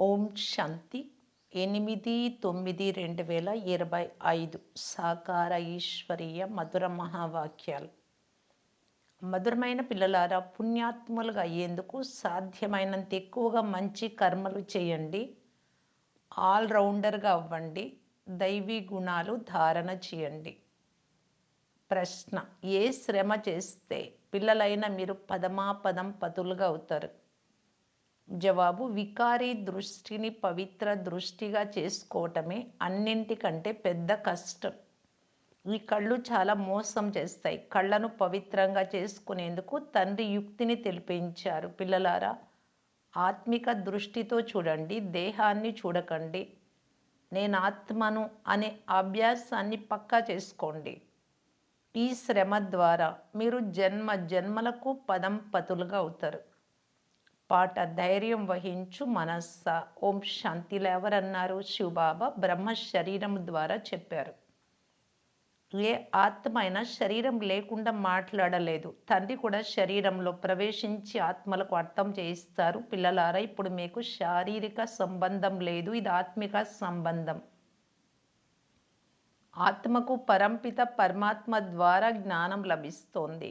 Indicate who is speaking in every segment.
Speaker 1: ఓం శాంతి. ఎనిమిది తొమ్మిది రెండు వేల ఇరవై ఐదు సాకార ఈశ్వరీయ మధుర మహావాక్యాలు. మధురమైన పిల్లలారా పుణ్యాత్ములుగా అయ్యేందుకు సాధ్యమైనంత ఎక్కువగా మంచి కర్మలు చేయండి. ఆల్రౌండర్గా అవ్వండి. దైవీ గుణాలు ధారణ చేయండి. ప్రశ్న ఏ శ్రమ చేస్తే పిల్లలైన మీరు పదమాపదం పతులుగా అవుతారు? జవాబు వికారి దృష్టిని పవిత్ర దృష్టిగా చేసుకోవటమే అన్నింటికంటే పెద్ద కష్టం. ఈ కళ్ళు చాలా మోసం చేస్తాయి. కళ్ళను పవిత్రంగా చేసుకునేందుకు తండ్రి యుక్తిని తెలిపించారు. పిల్లలారా ఆత్మిక దృష్టితో చూడండి దేహాన్ని చూడకండి. నేను ఆత్మను అనే అభ్యాసాన్ని పక్కా చేసుకోండి. ఈ శ్రమ ద్వారా మీరు జన్మ జన్మలకు పదం పతులుగా అవుతారు. పాట ధైర్యం వహించు మనస్స. ఓం శాంతిలో ఎవరన్నారు? శివబాబా బ్రహ్మ శరీరం ద్వారా చెప్పారు. ఏ ఆత్మ అయినా శరీరం లేకుండా మాట్లాడలేదు. తండ్రి కూడా శరీరంలో ప్రవేశించి ఆత్మలకు అర్థం చేయిస్తారు. పిల్లలారా ఇప్పుడు మీకు శారీరక సంబంధం లేదు. ఇది ఆత్మిక సంబంధం. ఆత్మకు పరంపిత పరమాత్మ ద్వారా జ్ఞానం లభిస్తోంది.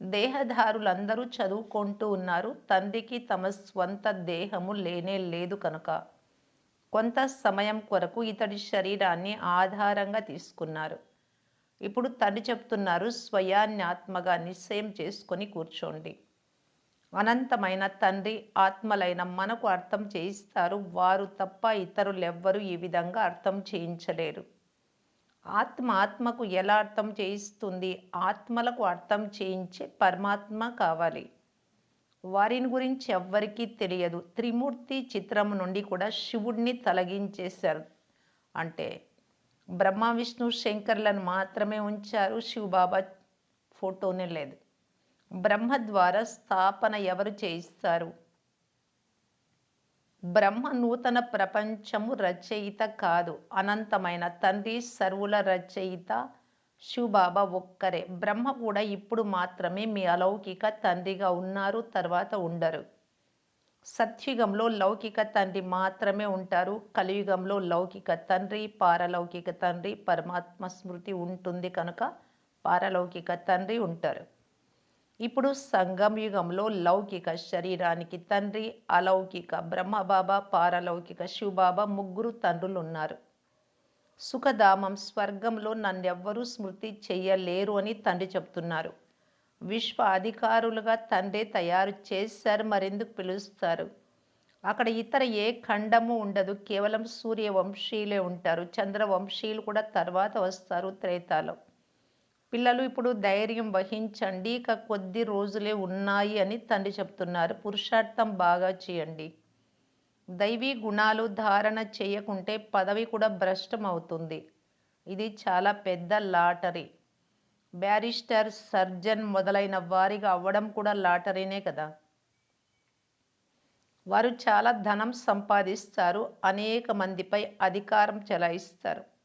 Speaker 1: దేహదారులందరూ చదువుకుంటూ ఉన్నారు. తండ్రికి తమ స్వంత దేహము లేనే లేదు కనుక. కొంత సమయం కొరకు ఇతడి శరీరాన్ని ఆధారంగా తీసుకున్నారు. ఇప్పుడు తండ్రి చెప్తున్నారు స్వయాన్ని ఆత్మగా నిశ్చయం చేసుకొని కూర్చోండి. అనంతమైన తండ్రి ఆత్మలైన మనకు అర్థం చేయిస్తారు. వారు తప్ప ఇతరులెవ్వరూ ఈ విధంగా అర్థం చేయించలేరు. ఆత్మ ఆత్మకు ఎలా అర్థం చేయిస్తుంది? ఆత్మలకు అర్థం చేయించే పరమాత్మ కావాలి. వారిని గురించి ఎవ్వరికీ తెలియదు. త్రిమూర్తి చిత్రం నుండి కూడా శివుడిని తొలగించేశారు. అంటే బ్రహ్మ విష్ణు శంకర్లను మాత్రమే ఉంచారు. శివబాబా ఫోటోనే లేదు. బ్రహ్మ ద్వారా స్థాపన ఎవరు చేయిస్తారు? బ్రహ్మ నూతన ప్రపంచము రచయిత కాదు. అనంతమైన తండ్రి సర్వుల రచయిత శివబాబా ఒక్కరే. బ్రహ్మ కూడా ఇప్పుడు మాత్రమే మీ అలౌకిక తండ్రిగా ఉన్నారు తర్వాత ఉండరు. సత్యుగంలో లౌకిక తండ్రి మాత్రమే ఉంటారు. కలియుగంలో లౌకిక తండ్రి పారలౌకిక తండ్రి పరమాత్మ స్మృతి ఉంటుంది కనుక పారలౌకిక తండ్రి ఉంటారు. ఇప్పుడు సంగం యుగంలో లౌకిక శరీరానికి తండ్రి అలౌకిక బ్రహ్మబాబా పారలౌకిక శివబాబా ముగ్గురు తండ్రులు ఉన్నారు సుఖధామం స్వర్గంలో నన్నెవ్వరూ స్మృతి చెయ్యలేరు అని తండ్రి చెప్తున్నారు. విశ్వ అధికారులుగా తండ్రి తయారు చేశారు మరెందుకు పిలుస్తారు? అక్కడ ఇతర ఏ ఖండము ఉండదు. కేవలం సూర్యవంశీయులే ఉంటారు. చంద్రవంశీయులు కూడా తర్వాత వస్తారు త్రేతాలో. పిల్లలు ఇప్పుడు ధైర్యం వహించండి ఇక కొద్ది రోజులే ఉన్నాయి అని తండ్రి చెప్తున్నారు. పురుషార్థం బాగా చేయండి. దైవీ గుణాలు ధారణ చేయకుంటే పదవి కూడా భ్రష్టం అవుతుంది. ఇది చాలా పెద్ద లాటరీ. బ్యారిస్టర్ సర్జన్ మొదలైన వారిగా అవ్వడం కూడా లాటరీనే కదా. వారు చాలా ధనం సంపాదిస్తారు అనేక మందిపై అధికారం చెలాయిస్తారు.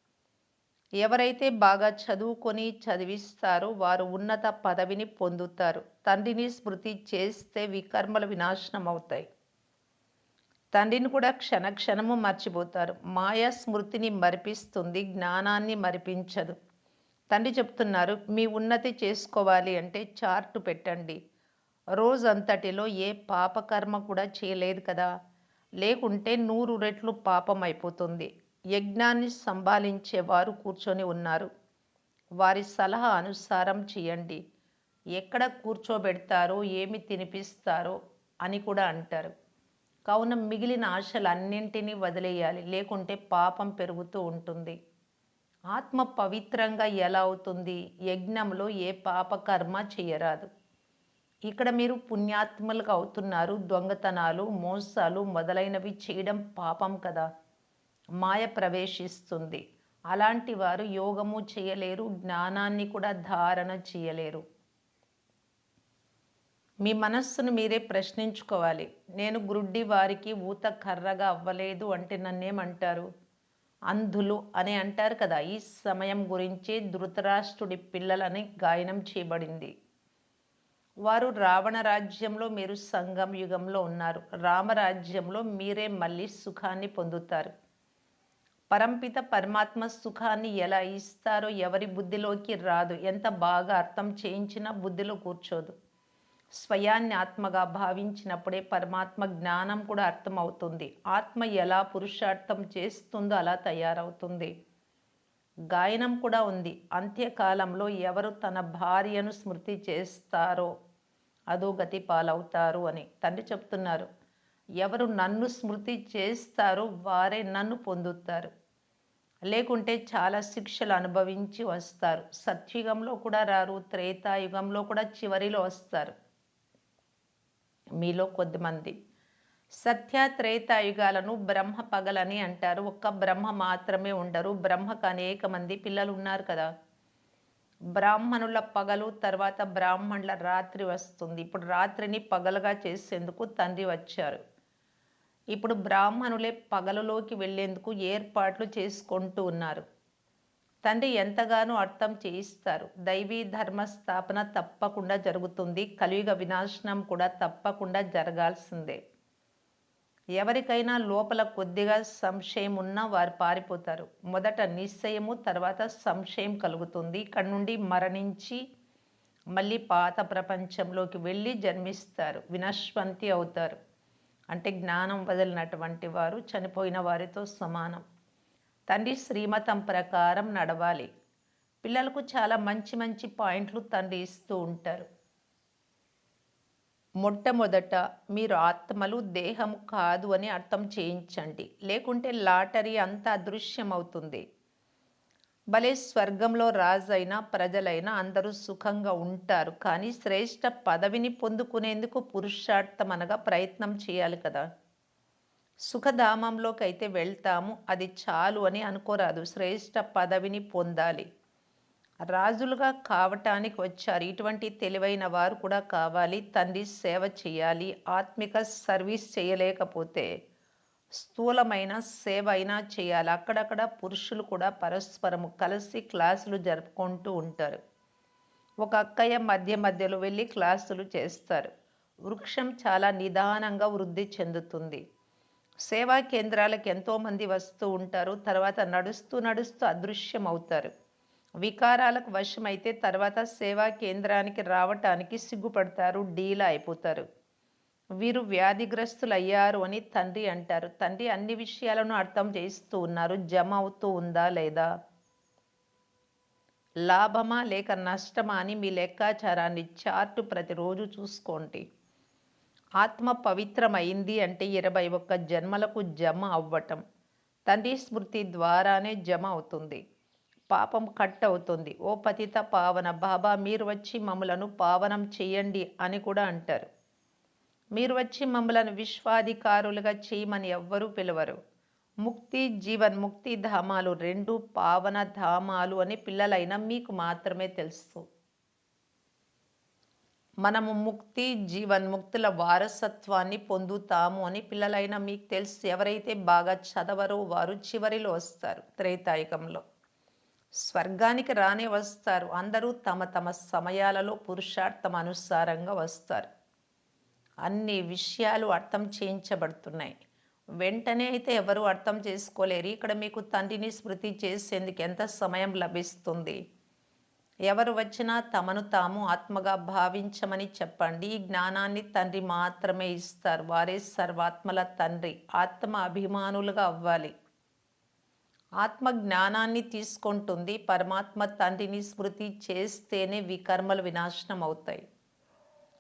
Speaker 1: ఎవరైతే బాగా చదువుకొని చదివిస్తారో వారు ఉన్నత పదవిని పొందుతారు. తండ్రిని స్మృతి చేస్తే వికర్మలు వినాశనం అవుతాయి. తండ్రిని కూడా క్షణక్షణము మర్చిపోతారు. మాయా స్మృతిని మరిపిస్తుంది జ్ఞానాన్ని మరిపించదు. తండ్రి చెప్తున్నారు మీ ఉన్నతి చేసుకోవాలి అంటే చార్టు పెట్టండి. రోజంతటిలో ఏ పాపకర్మ కూడా చేయలేదు కదా. లేకుంటే నూరు రెట్లు పాపం అయిపోతుంది. యజ్ఞాన్ని సంభాలించేవారు కూర్చొని ఉన్నారు. వారి సలహా అనుసారం చేయండి. ఎక్కడ కూర్చోబెడతారో ఏమి తినిపిస్తారో అని కూడా అంటారు. కావున మిగిలిన ఆశలన్నింటినీ వదిలేయాలి. లేకుంటే పాపం పెరుగుతూ ఉంటుంది. ఆత్మ పవిత్రంగా ఎలా అవుతుంది? యజ్ఞంలో ఏ పాపకర్మ చేయరాదు. ఇక్కడ మీరు పుణ్యాత్మలుగా అవుతున్నారు. దొంగతనాలు మోసాలు మొదలైనవి చేయడం పాపం కదా. మాయ ప్రవేశిస్తుంది. అలాంటి వారు యోగము చేయలేరు జ్ఞానాన్ని కూడా ధారణ చేయలేరు. మీ మనస్సును మీరే ప్రశ్నించుకోవాలి. నేను గురుడ్డి వారికి ఊత కర్రగా అవ్వలేదు అంటే నన్నేమంటారు? అంధులు అని అంటారు కదా ఈ సమయం గురించి ధృతరాష్ట్రుడి పిల్లలని గాయనం చేయబడింది. వారు రావణ రాజ్యంలో మీరు సంగం యుగంలో ఉన్నారు. రామరాజ్యంలో మీరే మళ్ళీ సుఖాన్ని పొందుతారు. పరంపిత పరమాత్మ సుఖాన్ని ఎలా ఇస్తారో ఎవరి బుద్ధిలోకి రాదు. ఎంత బాగా అర్థం చేయించినా బుద్ధిలో కూర్చోదు. స్వయాన్ని ఆత్మగా భావించినప్పుడే పరమాత్మ జ్ఞానం కూడా అర్థమవుతుంది. ఆత్మ ఎలా పురుషార్థం చేస్తుందో అలా తయారవుతుంది. గాయనం కూడా ఉంది. అంత్యకాలంలో ఎవరు తన భార్యను స్మృతి చేస్తారో అధోగతి పాలవుతారు అని తండ్రి చెప్తున్నారు. ఎవరు నన్ను స్మృతి చేస్తారో వారే నన్ను పొందుతారు. లేకుంటే చాలా శిక్షలు అనుభవించి వస్తారు. సత్యుగంలో కూడా రారు త్రేతాయుగంలో కూడా చివరిలో వస్తారు. మీలో కొద్దిమంది. సత్య త్రేతాయుగాలను బ్రహ్మ పగలని అంటారు. ఒక్క బ్రహ్మ మాత్రమే ఉండరు. బ్రహ్మకు అనేక మంది పిల్లలు ఉన్నారు కదా. బ్రాహ్మణుల పగలు తర్వాత బ్రాహ్మణుల రాత్రి వస్తుంది. ఇప్పుడు రాత్రిని పగలుగా చేసేందుకు తండ్రి వచ్చారు. ఇప్పుడు బ్రాహ్మణులే పగలలోకి వెళ్ళేందుకు ఏర్పాట్లు చేసుకుంటూ ఉన్నారు. తండ్రి ఎంతగానో అర్థం చేయిస్తారు. దైవీ ధర్మ స్థాపన తప్పకుండా జరుగుతుంది. కలియుగ వినాశనం కూడా తప్పకుండా జరగాల్సిందే. ఎవరికైనా లోపల కొద్దిగా సంశయం ఉన్నా వారు పారిపోతారు. మొదట నిశ్చయము తర్వాత సంశయం కలుగుతుంది. ఇక్కడ నుండి మరణించి మళ్ళీ పాత ప్రపంచంలోకి వెళ్ళి జన్మిస్తారు. వినశ్వంతి అవుతారు. అంటే జ్ఞానం వదిలినటువంటి వారు చనిపోయిన వారితో సమానం. తండ్రి శ్రీమతం ప్రకారం నడవాలి. పిల్లలకు చాలా మంచి మంచి పాయింట్లు తండ్రి ఇస్తూ ఉంటారు. మొట్టమొదట మీరు ఆత్మలు దేహము కాదు అని అర్థం చేయించండి. లేకుంటే లాటరీ అంతా అదృశ్యమవుతుంది. భలే స్వర్గంలో రాజైనా ప్రజలైనా అందరూ సుఖంగా ఉంటారు. కానీ శ్రేష్ట పదవిని పొందుకునేందుకు పురుషార్థం అనగా ప్రయత్నం చేయాలి కదా. సుఖధామంలోకి అయితే వెళ్తాము. అది చాలు అని అనుకోరాదు. శ్రేష్ట పదవిని పొందాలి. రాజులుగా కావటానికి వచ్చారు. ఇటువంటి తెలివైన వారు కూడా కావాలి. తండ్రి సేవ చేయాలి. ఆత్మిక సర్వీస్ చేయలేకపోతే స్థూలమైన సేవ అయినా చేయాలి. అక్కడక్కడ పురుషులు కూడా పరస్పరము కలిసి క్లాసులు జరుపుకుంటూ ఉంటారు. ఒక అక్కయ్య మధ్య మధ్యలో వెళ్ళి క్లాసులు చేస్తారు. వృక్షం చాలా నిదానంగా వృద్ధి చెందుతుంది. సేవా కేంద్రాలకు ఎంతోమంది వస్తూ ఉంటారు. తర్వాత నడుస్తూ నడుస్తూ అదృశ్యం అవుతారు వికారాలకు వశమైతే తర్వాత సేవా కేంద్రానికి రావటానికి సిగ్గుపడతారు. డీలా అయిపోతారు. వీరు వ్యాధిగ్రస్తులయ్యారు అని తండ్రి అంటారు. తండ్రి అన్ని విషయాలను అర్థం చేస్తూ ఉన్నారు. జమ అవుతూ ఉందా లేదా? లాభమా లేక నష్టమా అని మీ లెక్కాచారాన్ని చార్టు ప్రతిరోజు చూసుకోండి. ఆత్మ పవిత్రమైంది అంటే ఇరవై ఒక్క జన్మలకు జమ అవ్వటం. తండ్రి స్మృతి ద్వారానే జమ అవుతుంది. పాపం కట్ అవుతుంది. ఓ పతిత పావన బాబా మీరు వచ్చి మమ్మలను పావనం చేయండి అని కూడా అంటారు. మీరు వచ్చి మమ్మలను విశ్వాధికారులుగా చేయమని ఎవ్వరూ పిలవరు. ముక్తి జీవన్ ముక్తి ధామాలు రెండు పావన ధామాలు అని పిల్లలైన మీకు మాత్రమే తెలుసు. మనము ముక్తి జీవన్ముక్తుల వారసత్వాన్ని పొందుతాము అని పిల్లలైన మీకు తెలుసు. ఎవరైతే బాగా చదవరో వారు చివరిలో వస్తారు త్రేతాయుగంలో. స్వర్గానికి రానే వస్తారు. అందరూ తమ తమ సమయాలలో పురుషార్థం అనుసారంగా వస్తారు. అన్ని విషయాలు అర్థం చేయించబడుతున్నాయి. వెంటనే అయితే ఎవరు అర్థం చేసుకోలేరు. ఇక్కడ మీకు తండ్రిని స్మృతి చేసేందుకు ఎంత సమయం లభిస్తుంది? ఎవరు వచ్చినా తమను తాము ఆత్మగా భావించమని చెప్పండి. ఈ జ్ఞానాన్ని తండ్రి మాత్రమే ఇస్తారు. వారే సర్వాత్మల తండ్రి. ఆత్మ అభిమానులుగా అవ్వాలి. ఆత్మ జ్ఞానాన్ని తీసుకుంటుంది. పరమాత్మ తండ్రిని స్మృతి చేస్తేనే వికర్మలు వినాశనం అవుతాయి.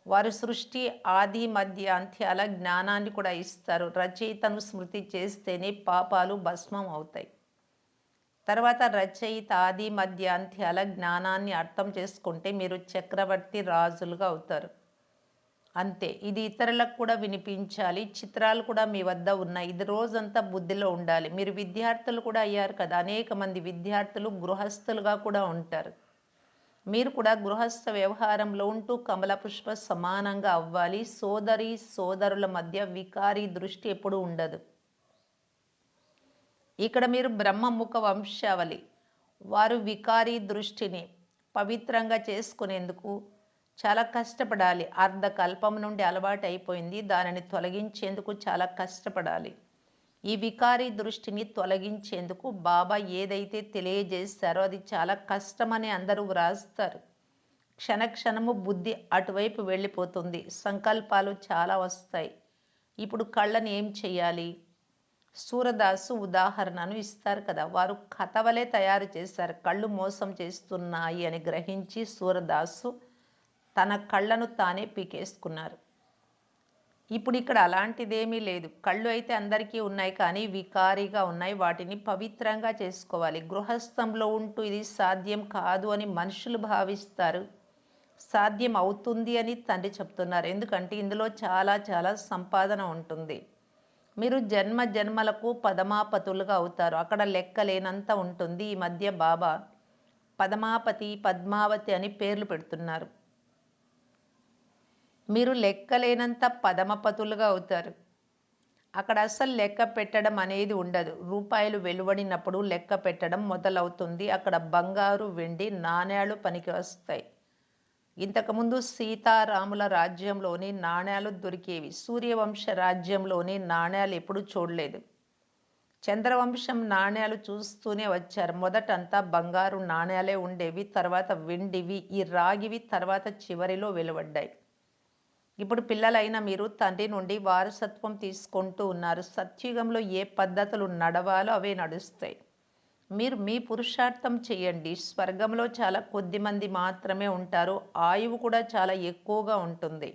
Speaker 1: వారు సృష్టి ఆది మధ్య అంత్యాల జ్ఞానాన్ని కూడా ఇస్తారు. రచయితను స్మృతి చేస్తేనే పాపాలు భస్మం అవుతాయి. తర్వాత రచయిత ఆది మధ్య అంత్యాల జ్ఞానాన్ని అర్థం చేసుకుంటే మీరు చక్రవర్తి రాజులుగా అవుతారు. అంతే. ఇది ఇతరులకు కూడా వినిపించాలి. చిత్రాలు కూడా మీ వద్ద ఉన్నాయి. ఇది రోజంతా బుద్ధిలో ఉండాలి. మీరు విద్యార్థులు కూడా అయ్యారు కదా. అనేక మంది విద్యార్థులు గృహస్థులుగా కూడా ఉంటారు. మీరు కూడా గృహస్థ వ్యవహారంలో ఉంటూ కమల పుష్ప సమానంగా అవ్వాలి. సోదరి సోదరుల మధ్య వికారి దృష్టి ఎప్పుడు ఉండదు. ఇక్కడ మీరు బ్రహ్మముఖ వంశావళి. వారు వికారి దృష్టిని పవిత్రంగా చేసుకునేందుకు చాలా కష్టపడాలి. అర్ధకల్పం నుండి అలవాటు అయిపోయింది దానిని తొలగించేందుకు చాలా కష్టపడాలి. ఈ వికారి దృష్టిని తొలగించేందుకు బాబా ఏదైతే తెలియజేస్తారో అది చాలా కష్టమని అందరూ వ్రాస్తారు. క్షణక్షణము బుద్ధి అటువైపు వెళ్ళిపోతుంది. సంకల్పాలు చాలా వస్తాయి. ఇప్పుడు కళ్ళని ఏం చేయాలి? సూరదాసు ఉదాహరణను ఇస్తారు కదా. వారు కథవలే తయారు చేశారు. కళ్ళు మోసం చేస్తున్నాయి అని గ్రహించి సూరదాసు తన కళ్ళను తానే పీకేసుకున్నారు. ఇప్పుడు ఇక్కడ అలాంటిదేమీ లేదు. కళ్ళు అయితే అందరికీ ఉన్నాయి కానీ వికారిగా ఉన్నాయి. వాటిని పవిత్రంగా చేసుకోవాలి. గృహస్థంలో ఉంటూ ఇది సాధ్యం కాదు అని మనుషులు భావిస్తారు. సాధ్యం అవుతుంది అని తండ్రి చెప్తున్నారు. ఎందుకంటే ఇందులో చాలా చాలా సంపాదన ఉంటుంది. మీరు జన్మ జన్మలకు పదమాపతులుగా అవుతారు. అక్కడ లెక్క లేనంత ఉంటుంది. ఈ మధ్య బాబా పదమాపతి పద్మావతి అని పేర్లు పెడుతున్నారు. మీరు లెక్కలేనంత పదమపతులుగా అవుతారు. అక్కడ అసలు లెక్క పెట్టడం అనేది ఉండదు. రూపాయలు వెలువడినప్పుడు లెక్క పెట్టడం మొదలవుతుంది. అక్కడ బంగారు వెండి నాణ్యాలు పనికి వస్తాయి. ఇంతకుముందు సీతారాముల రాజ్యంలోని నాణ్యాలు దొరికేవి. సూర్యవంశ రాజ్యంలోని నాణ్యాలు ఎప్పుడు చూడలేదు. చంద్రవంశం నాణ్యాలు చూస్తూనే వచ్చారు. మొదటంతా బంగారు నాణ్యాలే ఉండేవి తర్వాత వెండివి. ఈ రాగివి తర్వాత చివరిలో వెలువడ్డాయి. ఇప్పుడు పిల్లలైన మీరు తండ్రి నుండి వారసత్వం తీసుకుంటూ ఉన్నారు. సత్యుగంలో ఏ పద్ధతులు నడవాలో అవే నడుస్తాయి. మీరు మీ పురుషార్థం చేయండి. స్వర్గంలో చాలా కొద్ది మంది మాత్రమే ఉంటారు. ఆయువు కూడా చాలా ఎక్కువగా ఉంటుంది.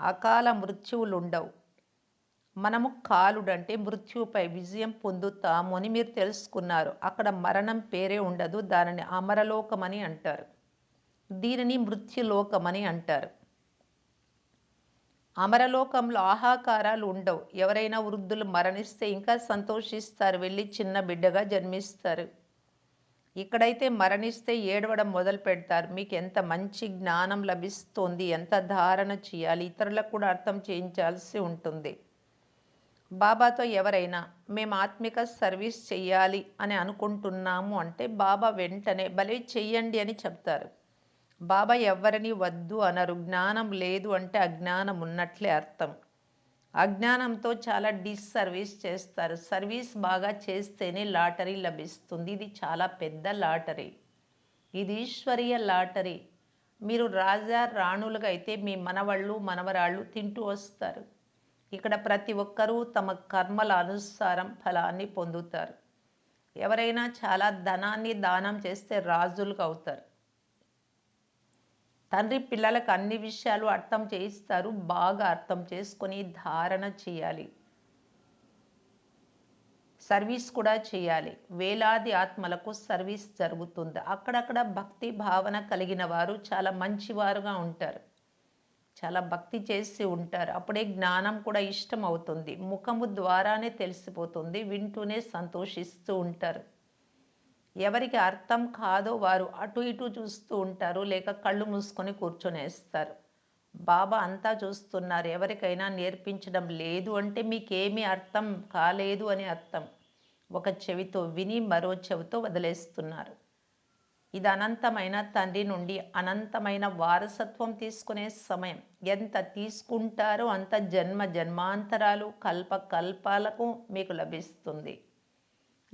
Speaker 1: అకాల మృత్యువులు ఉండవు. మనము కాలుడంటే మృత్యువుపై విజయం పొందుతాము అని మీరు తెలుసుకున్నారు. అక్కడ మరణం పేరే ఉండదు. దానిని అమరలోకమని అంటారు. దీనిని మృత్యులోకమని అంటారు. అమరలోకంలో ఆహాకారాలు ఉండవు. ఎవరైనా వృద్ధులు మరణిస్తే ఇంకా సంతోషిస్తారు. వెళ్ళి చిన్న బిడ్డగా జన్మిస్తారు. ఇక్కడైతే మరణిస్తే ఏడవడం మొదలు పెడతారు. మీకు ఎంత మంచి జ్ఞానం లభిస్తుంది ఎంత ధారణ చేయాలి ఇతరులకు కూడా అర్థం చేయించాల్సి ఉంటుంది. బాబాతో ఎవరైనా మేము ఆత్మిక సర్వీస్ చెయ్యాలి అని అనుకుంటున్నాము అంటే బాబా వెంటనే భలే చెయ్యండి అని చెప్తారు. బాబా ఎవ్వరిని వద్దు అనరు. జ్ఞానం లేదు అంటే అజ్ఞానం ఉన్నట్లే అర్థం. అజ్ఞానంతో చాలా డిస్సర్వీస్ చేస్తారు. సర్వీస్ బాగా చేస్తేనే లాటరీ లభిస్తుంది. ఇది చాలా పెద్ద లాటరీ. ఇది ఈశ్వరీయ లాటరీ. మీరు రాజా రాణులుగా అయితే మీ మనవళ్ళు మనవరాళ్ళు తింటూ వస్తారు. ఇక్కడ ప్రతి ఒక్కరూ తమ కర్మల అనుసారం ఫలాన్ని పొందుతారు. ఎవరైనా చాలా ధనాన్ని దానం చేస్తే రాజులుగా అవుతారు తండ్రి పిల్లలకు అన్ని విషయాలు అర్థం చేయిస్తారు బాగా అర్థం చేసుకొని ధారణ చేయాలి. సర్వీస్ కూడా చేయాలి. వేలాది ఆత్మలకు సర్వీస్ జరుగుతుంది. అక్కడక్కడ భక్తి భావన కలిగిన వారు చాలా మంచివారుగా ఉంటారు. చాలా భక్తి చేసి ఉంటారు. అప్పుడే జ్ఞానం కూడా ఇష్టం అవుతుంది. ముఖము ద్వారానే తెలిసిపోతుంది. వింటూనే సంతోషిస్తూ ఉంటారు. ఎవరికి అర్థం కాదో వారు అటు ఇటు చూస్తూ ఉంటారు లేక కళ్ళు మూసుకొని కూర్చొనేస్తారు బాబా అంతా చూస్తున్నారు ఎవరికైనా నేర్పించడం లేదు అంటే మీకేమీ అర్థం కాలేదు అని అర్థం. ఒక చెవితో విని మరో చెవితో వదిలేస్తున్నారు. ఇది అనంతమైన తండ్రి నుండి అనంతమైన వారసత్వం తీసుకునే సమయం. ఎంత తీసుకుంటారో అంత జన్మ జన్మాంతరాలు కల్ప కల్పాలకు మీకు లభిస్తుంది.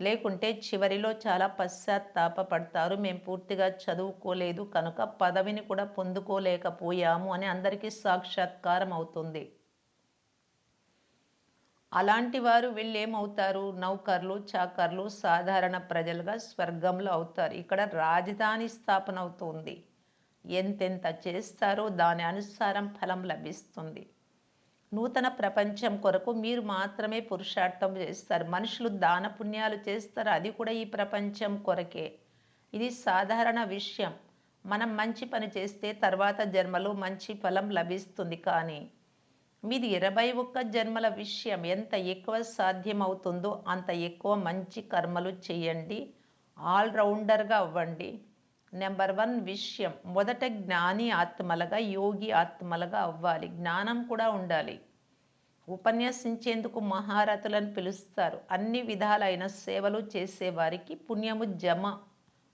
Speaker 1: లేకుంటే చివరిలో చాలా పశ్చాత్తాపపడతారు. మేము పూర్తిగా చదువుకోలేదు కనుక పదవిని కూడా పొందుకోలేకపోయాము అని అందరికీ సాక్షాత్కారం అవుతుంది. అలాంటి వారు వీళ్ళేమవుతారు? నౌకర్లు చాకర్లు సాధారణ ప్రజలుగా స్వర్గంలో అవుతారు. ఇక్కడ రాజధాని స్థాపన అవుతుంది. ఎంతెంత చేస్తారో దాని అనుసారం ఫలం లభిస్తుంది. నూతన ప్రపంచం కొరకు మీరు మాత్రమే పురుషార్థం చేస్తారు. మనుషులు దాన పుణ్యాలు చేస్తారు. అది కూడా ఈ ప్రపంచం కొరకే. ఇది సాధారణ విషయం. మనం మంచి పని చేస్తే తర్వాత జన్మలో మంచి ఫలం లభిస్తుంది. కానీ మీది ఇరవై ఒక్క జన్మల విషయం ఎంత ఎక్కువ సాధ్యమవుతుందో అంత ఎక్కువ మంచి కర్మలు చేయండి. ఆల్రౌండర్గా అవ్వండి. నెంబర్ వన్ విషయం మొదట జ్ఞాని ఆత్మలుగా యోగి ఆత్మలుగా అవ్వాలి. జ్ఞానం కూడా ఉండాలి. ఉపన్యసించేందుకు మహారథులను పిలుస్తారు. అన్ని విధాలైన సేవలు చేసేవారికి పుణ్యము జమ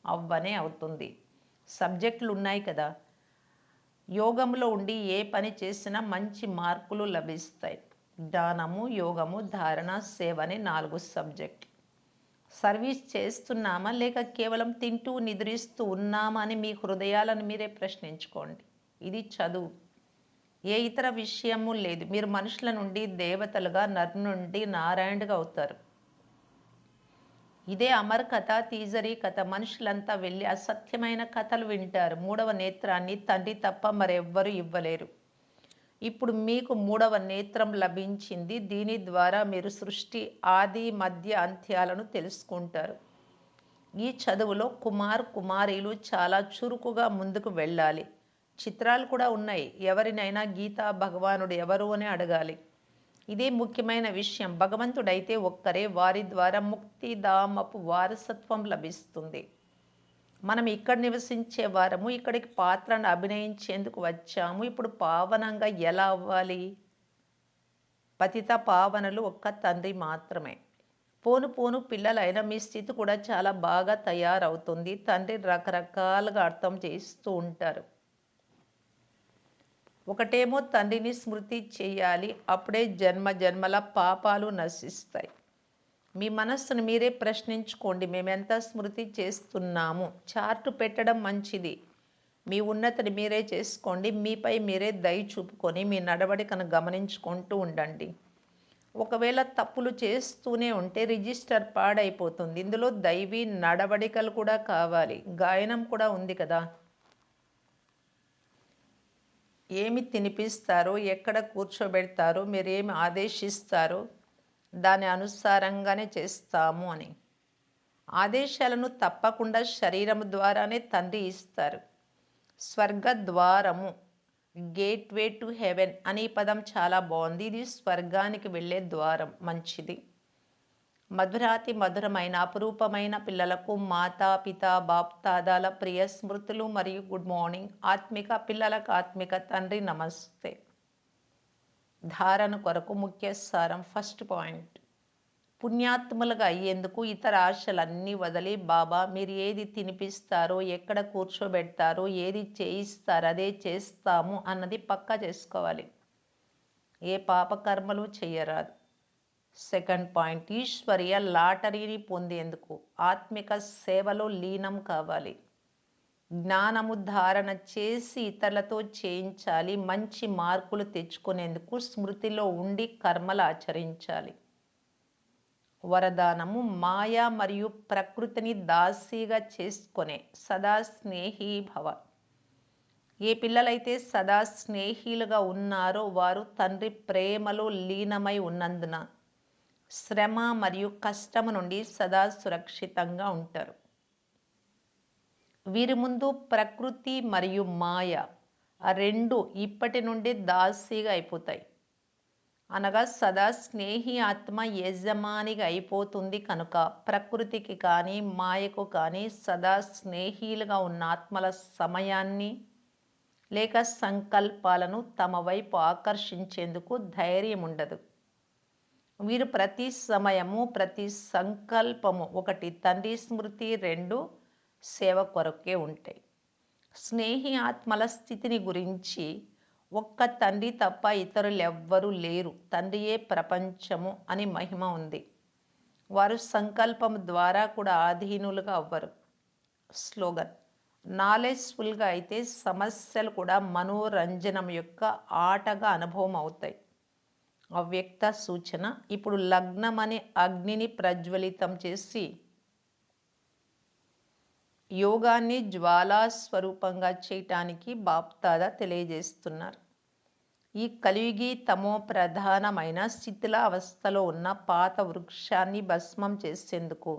Speaker 1: అవ్వనే అవుతుంది. సబ్జెక్టులు ఉన్నాయి కదా. యోగంలో ఉండి ఏ పని చేసినా మంచి మార్కులు లభిస్తాయి. జ్ఞానము యోగము ధారణ సేవ అనే నాలుగు సబ్జెక్ట్ సర్వీస్ చేస్తున్నామా లేక కేవలం తింటూ నిద్రిస్తూ ఉన్నామా అని మీ హృదయాలను మీరే ప్రశ్నించుకోండి. ఇది చదువు. ఏ ఇతర విషయము లేదు. మీరు మనుషుల నుండి దేవతలుగా నర్ నుండి నారాయణుడిగా అవుతారు. ఇదే అమర్ కథ తీజరీ కథ. మనుషులంతా వెళ్ళి అసత్యమైన కథలు వింటారు. మూడవ నేత్రాన్ని తండ్రి తప్ప మరెవ్వరూ ఇవ్వలేరు. ఇప్పుడు మీకు మూడవ నేత్రం లభించింది. దీని ద్వారా మీరు సృష్టి ఆది మధ్య అంత్యాలను తెలుసుకుంటారు. ఈ చదువులో కుమార్ కుమారీలు చాలా చురుకుగా ముందుకు వెళ్ళాలి. చిత్రాలు కూడా ఉన్నాయి. ఎవరినైనా గీతా భగవానుడు ఎవరు అని అడగాలి. ఇదే ముఖ్యమైన విషయం. భగవంతుడైతే ఒక్కరే. వారి ద్వారా ముక్తిధామపు వారసత్వం లభిస్తుంది. మనం ఇక్కడ నివసించే వారము ఇక్కడికి పాత్రను అభినయించేందుకు వచ్చాము. ఇప్పుడు పావనంగా ఎలా అవ్వాలి? పతిత పావనలు ఒక్క తండ్రి మాత్రమే. పోను పోను పిల్లలైన మీ స్థితి కూడా చాలా బాగా తయారవుతుంది. తండ్రి రకరకాలుగా అర్థం చేస్తూ ఉంటారు. ఒకటేమో తండ్రిని స్మృతి చేయాలి. అప్పుడే జన్మ జన్మల పాపాలు నశిస్తాయి. మీ మనస్సును మీరే ప్రశ్నించుకోండి. మేమెంత స్మృతి చేస్తున్నాము? చార్టు పెట్టడం మంచిది. మీ ఉన్నతిని మీరే చేసుకోండి. మీపై మీరే దయ చూపుకొని మీ నడవడికను గమనించుకుంటూ ఉండండి. ఒకవేళ తప్పులు చేస్తూనే ఉంటే రిజిస్టర్ పాడైపోతుంది. ఇందులో దైవీ నడవడికలు కూడా కావాలి. గాయనం కూడా ఉంది కదా. ఏమి తినిపిస్తారో ఎక్కడ కూర్చోబెడతారో మీరు ఏమి ఆదేశిస్తారో దాని అనుసారంగానే చేస్తాము అని. ఆదేశాలను తప్పకుండా శరీరము ద్వారానే తండ్రి ఇస్తారు. స్వర్గ ద్వారము గేట్వే టు హెవెన్ అనే పదం చాలా బాగుంది. ఇది స్వర్గానికి వెళ్ళే ద్వారం మంచిది. మధురాతి మధురమైన అపురూపమైన పిల్లలకు మాతా పిత బాప్ తాదాల ప్రియ స్మృతులు మరియు గుడ్ మార్నింగ్ ఆత్మిక పిల్లలకు ఆత్మిక తండ్రి నమస్తే. ధారణ కొరకు ముఖ్య సారం ఫస్ట్ పాయింట్ పుణ్యాత్ములుగా అయ్యేందుకు ఇతర ఆశలన్నీ వదిలి బాబా మీరు ఏది తినిపిస్తారో ఎక్కడ కూర్చోబెడతారో ఏది చేయిస్తారో అదే చేస్తాము అన్నది పక్కా చేసుకోవాలి. ఏ పాపకర్మలు చేయరాదు. సెకండ్ పాయింట్ ఈశ్వర్య లాటరీని పొందేందుకు ఆత్మిక సేవలో లీనం కావాలి. జ్ఞానము ధారణ చేసి ఇతరులతో చేయించాలి మంచి మార్కులు తెచ్చుకునేందుకు స్మృతిలో ఉండి కర్మలు ఆచరించాలి. వరదానము మాయ మరియు ప్రకృతిని దాసీగా చేసుకునే సదా స్నేహీ భవ. ఏ పిల్లలైతే సదా స్నేహిలుగా ఉన్నారో వారు తండ్రి ప్రేమలో లీనమై ఉన్నందున శ్రమ మరియు కష్టము నుండి సదా సురక్షితంగా ఉంటారు. వీరి ముందు ప్రకృతి మరియు మాయ ఆ రెండు ఇప్పటి నుండి దాసీగా అయిపోతాయి. అనగా సదా స్నేహి ఆత్మ యజమానిగా అయిపోతుంది కనుక ప్రకృతికి కానీ మాయకు కానీ సదా స్నేహిలుగా ఉన్న ఆత్మల సమయాన్ని లేక సంకల్పాలను తమ వైపు ఆకర్షించేందుకు ధైర్యం ఉండదు. వీరు ప్రతి సమయము ప్రతి సంకల్పము ఒకటి తండ్రి స్మృతి రెండు సేవ కొరకే ఉంటాయి. స్నేహి ఆత్మల స్థితిని గురించి ఒక్క తండ్రి తప్ప ఇతరులు ఎవ్వరూ లేరు. తండ్రియే ప్రపంచము అని మహిమ ఉంది. వారు సంకల్పం ద్వారా కూడా ఆధీనులుగా అవ్వరు. స్లోగన్ నాలెడ్జ్ఫుల్గా అయితే సమస్యలు కూడా మనోరంజనం యొక్క ఆటగా అనుభవం అవుతాయి. అవ్యక్త సూచన ఇప్పుడు లగ్నం అనే అగ్నిని ప్రజ్వలితం చేసి యోగాన్ని జ్వాలా స్వరూపంగా చేయటానికి బాప్తాదా తెలియజేస్తున్నారు. ఈ కలియుగి తమో ప్రధానమైన శిథిలావస్థలో ఉన్న పాత వృక్షాన్ని భస్మం చేసేందుకు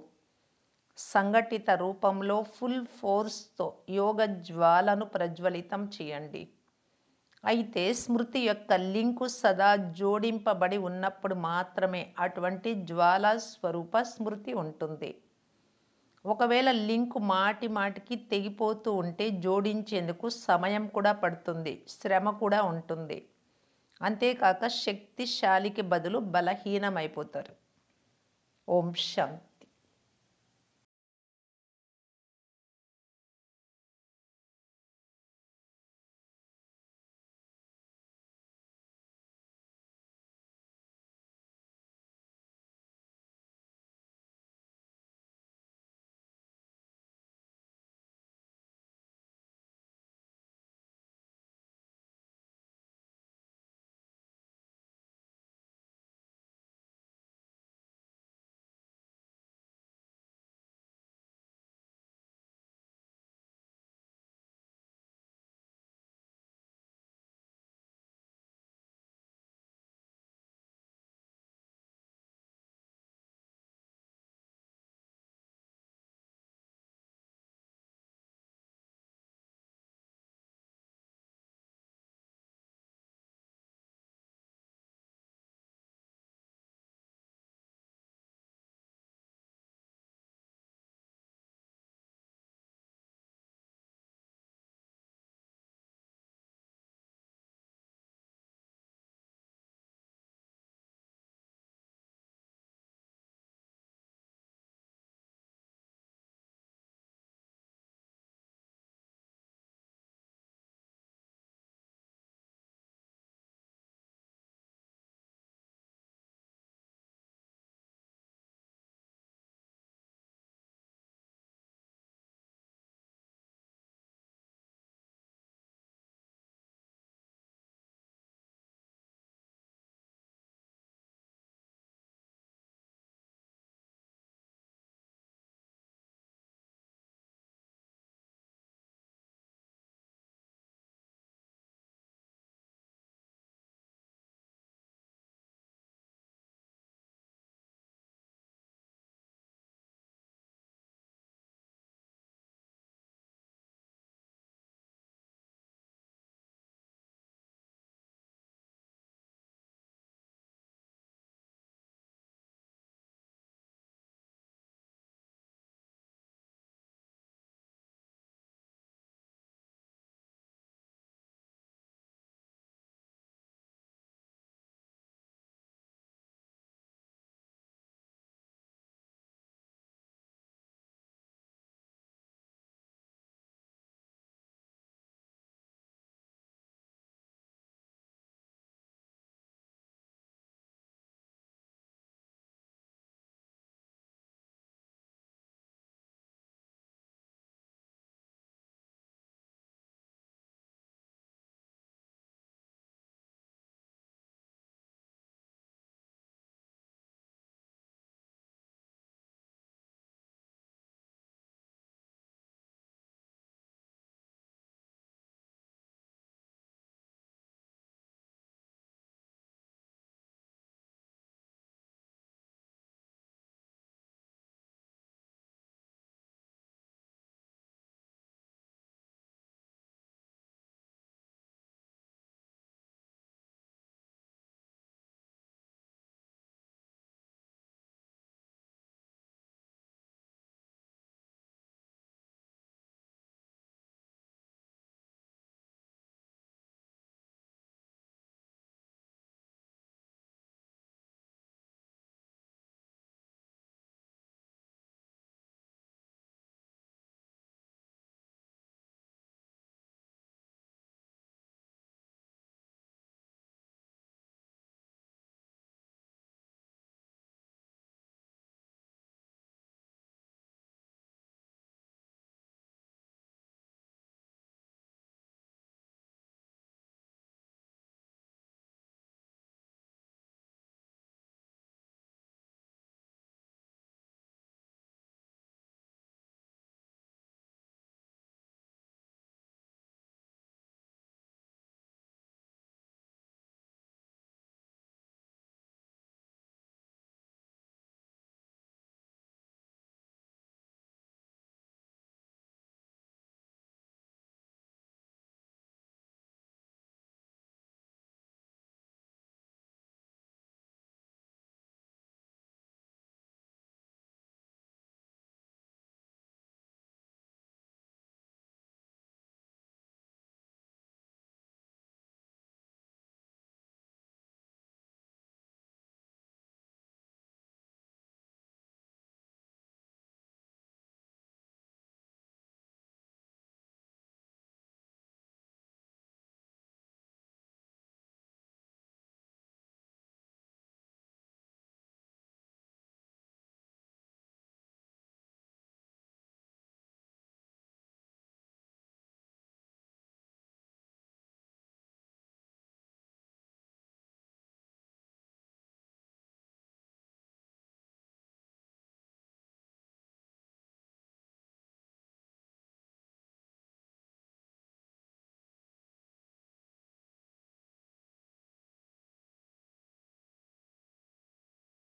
Speaker 1: సంఘటిత రూపంలో ఫుల్ ఫోర్స్తో యోగ జ్వాలను ప్రజ్వలితం చేయండి. అయితే స్మృతి యొక్క లింకు సదా జోడింపబడి ఉన్నప్పుడు మాత్రమే అటువంటి జ్వాలా స్వరూప స్మృతి ఉంటుంది. ఒకవేళ లింక్ మాటి మాటికి తెగిపోతూ ఉంటే జోడించేందుకు సమయం కూడా పడుతుంది శ్రమ కూడా ఉంటుంది. అంతేకాక శక్తిశాలికి బదులు బలహీనమైపోతారు. ఓం శాంతి